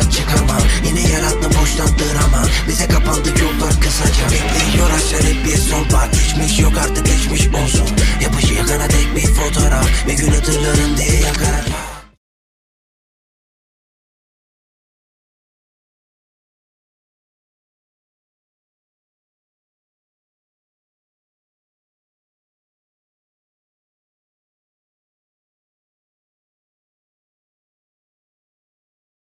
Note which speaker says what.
Speaker 1: yola çıkamam. Yine yarattım boştan drama Bize kapandı yollar kısaca. Bekliyor aşağı hep bir sol var Geçmiş yok artık geçmiş olsun. Yapışıyor kana tek bir fotoğraf. Bir gün hatırlarım diye yakar.